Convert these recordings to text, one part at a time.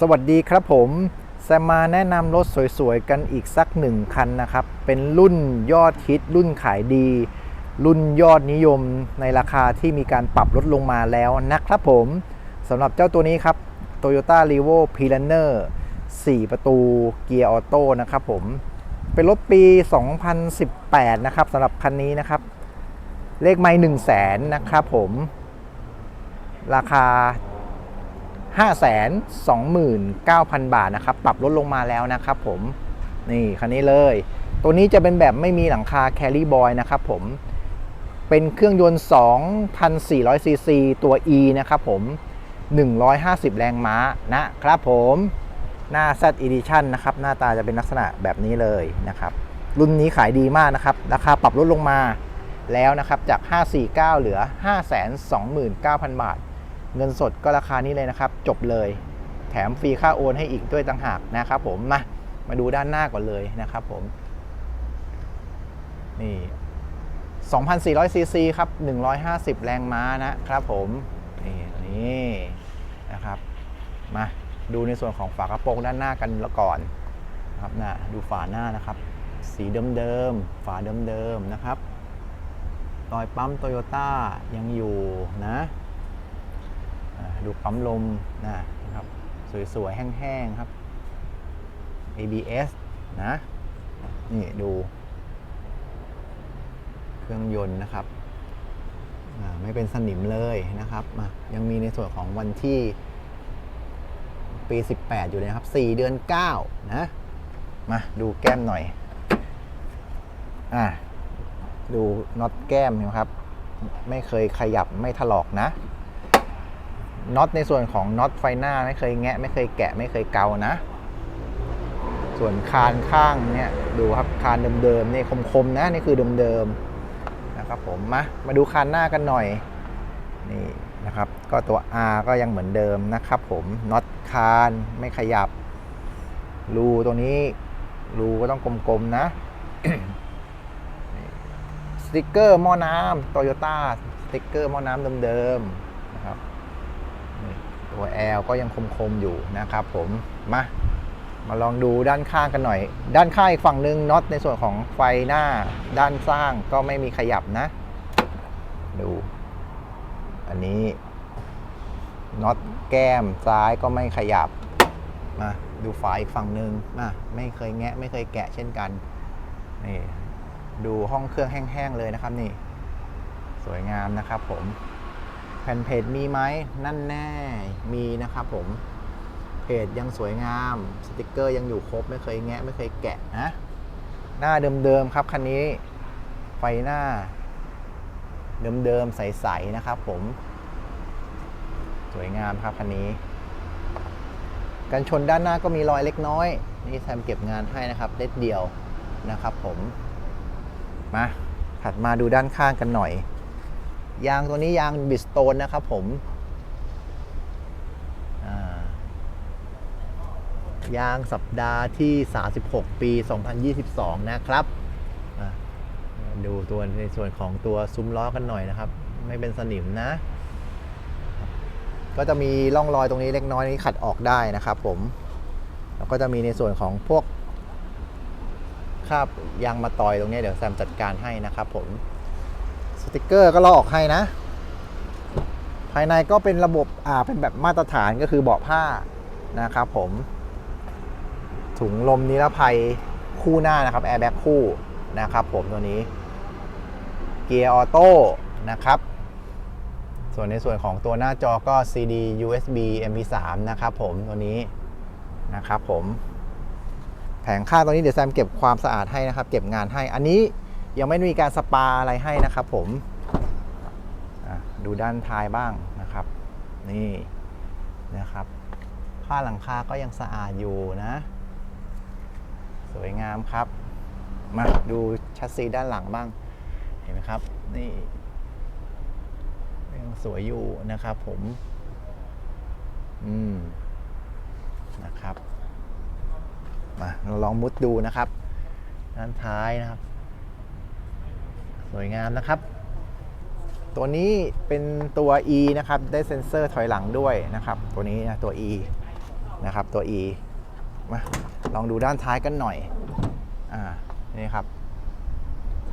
สวัสดีครับผมแซมมาแนะนำรถสวยๆ กันอีกสักหนึ่งคันนะครับ เป็นรุ่นยอดฮิตรุ่นขายดี รุ่นยอดนิยมในราคาที่มีการปรับลดลงมาแล้วนะครับผมสำหรับเจ้าตัวนี้ครับ Toyota r e v o p l a n e r 4 ประตูเกียร์ออโต้นะครับผม เป็นรถปี 2018 นะครับสำหรับคันนี้นะครับ เลขไม่1 0 0 0 0แสนนะครับผม ราคา 529,000 บาทนะครับ ปรับลดลงมาแล้วนะครับผม นี่คันนี้เลย ตัวนี้จะเป็นแบบไม่มีหลังคา Carry Boy นะครับผม เป็นเครื่องยนต์ 2,400 ซีซี ตัว E นะครับผม 150 แรงม้านะครับผม หน้า Z Edition นะครับ หน้าตาจะเป็นลักษณะแบบนี้เลยนะครับ รุ่นนี้ขายดีมากนะครับ ราคาปรับลดลงมาแล้วนะครับ จาก 549 เหลือ 529,000 บาท เงินสดก็ราคานี้เลยนะครับ จบเลย แถมฟรีค่าโอนให้อีกด้วยต่างหากนะครับผมมามาดูด้านหน้าก่อนเลยนะครับผม นี่ 2,400ซีซีครับ 150 แรงม้านะครับผม นี่นี้นะครับ มาดูในส่วนของฝากระโปรงด้านหน้ากันล้วก่อนนะครับนะดูฝาหน้านะครับ สีเดิมๆฝาเดิมๆนะครับรอยปั๊มโตโยต้ายังอยู่นะ ดูปั๊มลมนะครับ สวยๆ แห้งๆ ครับ ABS นะ นี่ดู เครื่องยนต์นะครับ ไม่เป็นสนิมเลยนะครับมายังมีในส่วนของวันที่ปี 18 อยู่เลยนะครับ 4 เดือน 9 นะ มาดูแก้มหน่อย อ่าดูน็อตแก้มนะครับ ไม่เคยขยับไม่ถลอกนะ น็อตในส่วนของน็อตไฟหน้าไม่เคยแงะ ไม่เคยแกะไม่เคยเกานะ ส่วนคานข้างเนี่ยดูครับคานเดิมๆนี่คมๆนะนี่คือเดิมๆนะครับผมมามาดูคานหน้ากันหน่อยนี่นะครับก็ตัว R ก็ยังเหมือนเดิมนะครับผมน็อตคานไม่ขยับ รูตัวนี้รูก็ต้องกลมๆนะสติกเกอร์หม้อน้ำโตโยต้าสติกเกอร์หม้อน้ำเดิมๆนะครับ ตัว L ก็ยังคมๆอยู่นะครับผมมามาลองดูด้านข้างกันหน่อย ด้านข้างอีกฝั่งหนึ่งน็อตในส่วนของไฟหน้าด้านสร้างก็ไม่มีขยับนะ ดู อันนี้น็อตแก้มซ้ายก็ไม่ขยับมาดูฝาอีกฝั่งหนึ่งมาไม่เคยแงะไม่เคยแกะเช่นกันนี่ดูห้องเครื่องแห้งๆเลยนะครับนี่ สวยงามนะครับผม ผ่นเพจมีไหมนั่นแน่มีนะครับผมเพจยังสวยงามสติกเกอร์ยังอยู่ครบไม่เคยแงะไม่เคยแกะนะหน้าเดิมๆครับคันนี้ ไฟหน้า เดิมๆใสๆนะครับผม สวยงามครับคันนี้กันชนด้านหน้าก็มีรอยเล็กน้อย นี่แซมเก็บงานให้นะครับเล็ดเดียวนะครับผมมาถัดมาดูด้านข้างกันหน่อย ยางตัวนี้ยางบิสโตนนะครับผมยางสัปดาห์ที่ 36 ปี 2022 นะครับ ดูตัวในส่วนของตัวซุ้มล้อกันหน่อยนะครับ ไม่เป็นสนิมนะ ก็จะมีร่องรอยตรงนี้เล็กน้อยนี้ขัดออกได้นะครับผม แล้วก็จะมีในส่วนของพวกคราบยางมาตอยตรงนี้เดี๋ยวแซมจัดการให้นะครับผม ติกเกอร์ก็ลอกออกให้นะ ภายในก็เป็นระบบอ่าเป็นแบบมาตรฐานก็คือเบาะผ้านะครับผม ถุงลมนิรภัยคู่หน้านะครับแอร์แบ็กคู่นะครับผมตัวนี้ เกียร์ออโต้นะครับ ส่วนในส่วนของตัวหน้าจอก็ CD USB MP3 นะครับผมตัวนี้นะครับผมแผงข้าตัวนี้เดี๋ยวแซมเก็บความสะอาดให้นะครับ เก็บงานให้อันนี้ ยังไม่มีการสปาอะไรให้นะครับผมดูด้านท้ายบ้างนะครับ นี่นะครับผ้าหลังคาก็ยังสะอาดอยู่นะ สวยงามครับ มาดูชัสซีด้านหลังบ้าง เห็นไหมครับ นี่ยังสวยอยู่นะครับผม อืม นะครับ มาเราลองมุดดูนะครับ ด้านท้ายนะครับ สวยงามนะครับ ตัวนี้เป็นตัว E นะครับ ได้เซ็นเซอร์ถอยหลังด้วยนะครับ ตัวนี้นะตัว E นะครับตัว E มาลองดูด้านท้ายกันหน่อย อ่า นี่ครับ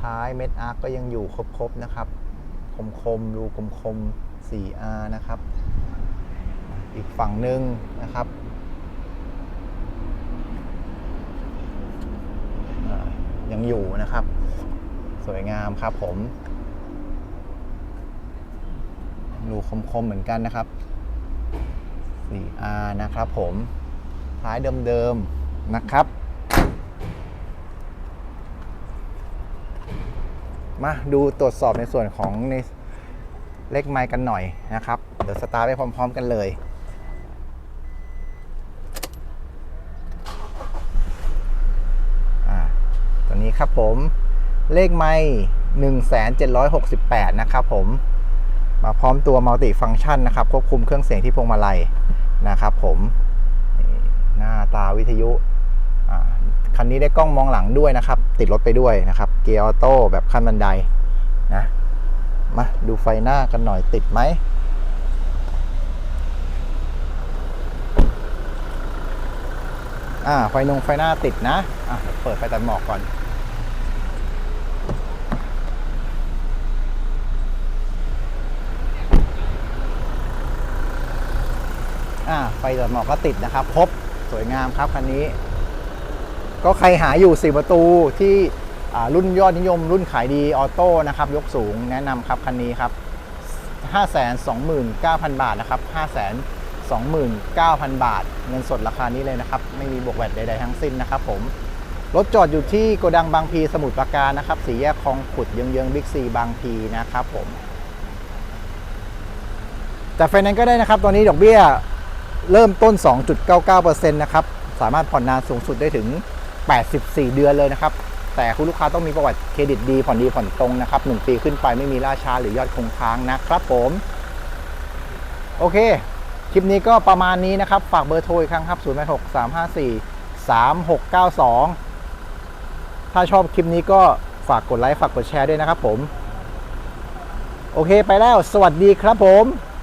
ท้ายเม็ดอาร์ก็ยังอยู่ครบๆนะครับ คมคมๆรูคมคม 4R นะครับ อีกฝั่งหนึ่งนะครับยังอยู่นะครับ สวยงามครับผมรูคมๆเหมือนกันนะครับ 4R นะครับผมท้ายเดิมๆนะครับ มาดูตรวจสอบในส่วนของในเลขไมค์กันหน่อยนะครับ เดี๋ยวสตาร์ทไปพร้อมๆกันเลยอ่าตัวนี้ครับผม เลขไมค์1,768 นะครับผม มาพร้อมตัวมัลติฟัง c t ชันนะครับ ควบคุมเครื่องเสียงที่พวงมาลัยนะครับผม หน้าตาวิทยุอ่าคันนี้ได้กล้องมองหลังด้วยนะครับ ติดรถไปด้วยนะครับ เกียร์ออโต้แบบขั้นบันไดนะ มาดูไฟหน้ากันหน่อยติดไหมอ่าไฟนงไฟหน้าติดนะ อะเดี๋ยวเปิดไฟตัดหมอกก่อน อ่าไฟตัดหมอกก็ติดนะครับครบสวยงามครับคันนี้ ก็ใครหาอยู่4ประตูที่รุ่นยอดนิยม รุ่นขายดีออโต้นะครับ ยกสูงแนะนำครับคันนี้ครับ 529,000 บาทนะครับ 529,000 บาท เงินสดราคานี้เลยนะครับ ไม่มีบวกแวดใด ๆ ทั้งสิ้นนะครับผมรถจอดอยู่ที่โกดังบางพีสมุทรปราการนะครับ สี่แยกคลองขุดเยื้องๆบิ๊กซีบางพีนะครับผมแต่ไฟแนนซ์ก็ได้นะครับ ตอนนี้ดอกเบี้ย เริ่มต้น 2.99%นะครับสามารถผ่อนนานสูงสุดได้ถึง 84 เดือนเลยนะครับ แต่คุณลูกค้าต้องมีประวัติเครดิตดีผ่อนดีผ่อนตรงนะครับ 1 ปีขึ้นไปไม่มีล่าช้าหรือยอดคงค้างนะครับผมโอเค คลิปนี้ก็ประมาณนี้นะครับ ฝากเบอร์โทรอีกครั้งครับ 086 354 3692 ถ้าชอบคลิปนี้ก็ฝากกดไลค์ ฝากกดแชร์ด้วยนะครับผม โอเคไปแล้ว สวัสดีครับผม